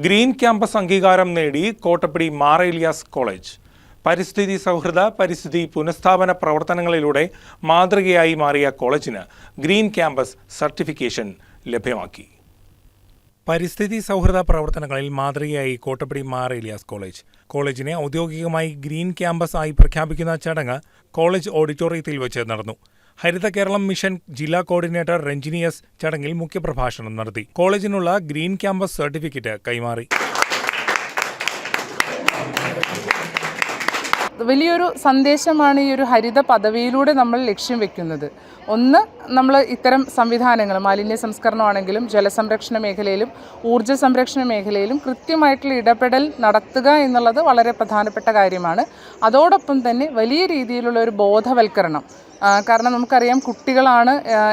Green campus അംഗീകാരം നേടി Kottappadi Mar Elias college. പരിസ്ഥിതി സൗഹൃദ പരിസ്ഥിതി പുനഃസ്ഥാപന പ്രവർത്തനങ്ങളിലൂടെ മാതൃകയായി മാറിയ കോളേജിന് ഗ്രീൻ ക്യാമ്പസ് സർട്ടിഫിക്കേഷൻ ലഭ്യമാക്കി. പരിസ്ഥിതി സൗഹൃദ പ്രവർത്തനങ്ങളിൽ മാതൃകയായി കോട്ടപ്പടി മാർ ഏലിയാസ് കോളേജ്. കോളേജിനെ ഔദ്യോഗികമായി ഗ്രീൻ ക്യാമ്പസ് ആയി പ്രഖ്യാപിക്കുന്ന ചടങ്ങ് കോളേജ് ഓഡിറ്റോറിയത്തിൽ വെച്ച് നടന്നു. ഹരിത കേരളം മിഷൻ ജില്ലാ കോർഡിനേറ്റർ രഞ്ജിനി എസ് ചടങ്ങിൽ മുഖ്യപ്രഭാഷണം നടത്തി. കോളേജിനുള്ള ഗ്രീൻ ക്യാമ്പസ് സർട്ടിഫിക്കറ്റ് കൈമാറി. വലിയൊരു സന്ദേശമാണ് ഈ ഒരു ഹരിത പദവിയിലൂടെ നമ്മൾ ലക്ഷ്യം വെക്കുന്നത്. ഒന്ന് നമ്മൾ ഇത്തരം സംവിധാനങ്ങൾ മാലിന്യ സംസ്കരണമാണെങ്കിലും ജലസംരക്ഷണ മേഖലയിലും ഊർജ സംരക്ഷണ മേഖലയിലും കൃത്യമായിട്ടുള്ള ഇടപെടൽ നടത്തുക എന്നുള്ളത് വളരെ പ്രധാനപ്പെട്ട കാര്യമാണ്. അതോടൊപ്പം തന്നെ വലിയ രീതിയിലുള്ള ഒരു ബോധവൽക്കരണം കാരണം നമുക്കറിയാം കുട്ടികളാണ്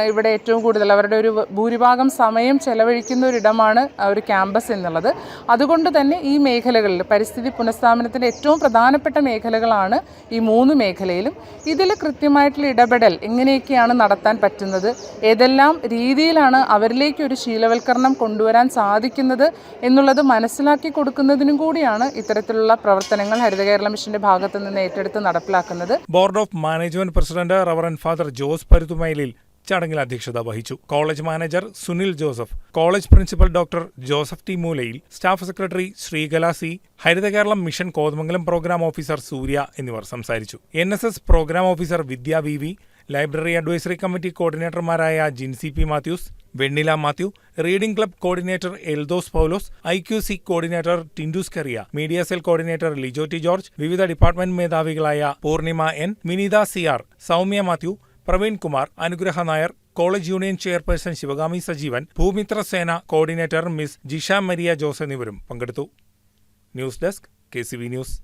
ഇവിടെ ഏറ്റവും കൂടുതൽ അവരുടെ ഒരു ഭൂരിഭാഗം സമയം ചെലവഴിക്കുന്ന ഒരിടമാണ് ഒരു ക്യാമ്പസ് എന്നുള്ളത്. അതുകൊണ്ട് തന്നെ ഈ മേഖലകളിൽ പരിസ്ഥിതി പുനഃസ്ഥാപനത്തിന്റെ ഏറ്റവും പ്രധാനപ്പെട്ട മേഖലകളാണ് ഈ മൂന്ന് മേഖലയിലും. ഇതിൽ കൃത്യമായിട്ടുള്ള ഇടപെടൽ എങ്ങനെയൊക്കെയാണ് നടത്താൻ പറ്റുന്നത്? ഏതെല്ലാം രീതിയിലാണ് അവരിലേക്ക് ഒരു ശീലവൽക്കരണം കൊണ്ടുവരാൻ സാധിക്കുന്നത് എന്നുള്ളത് മനസ്സിലാക്കി കൊടുക്കുന്നതിനും കൂടിയാണ് ഇത്തരത്തിലുള്ള പ്രവർത്തനങ്ങൾ ഹരിത കേരള മിഷന്റെ ഭാഗത്ത് നിന്ന് ഏറ്റെടുത്ത് നടപ്പിലാക്കുന്നത്. Board of management president reverend father Jose Paruthumailil ചടങ്ങിൽ അധ്യക്ഷത വഹിച്ചു. College manager Sunil Joseph college principal doctor Joseph T Moolayil staff secretary Sreekala C Haritha Keralam mission Kothamangalam program officer Surya എന്നിവർ സംസാരിച്ചു. N S S program officer Vidya V V library advisory committee കോർഡിനേറ്റർമാരായ Jincy P Mathews Vennila Mathew reading club coordinator Eldhose Paulose I Q C coordinator Tindus Kariya media cell coordinator Lijoti George വിവിധ department മേധാവികളായ Poornima N Minitha C R Soumya Mathew Praveen Kumar Anugraha Nair college union chairperson Sivagami Sajeevan Bhoomithra Sena coordinator miss Jisha Maria Jose എന്നിവരും പങ്കെടുത്തു. News desk K news.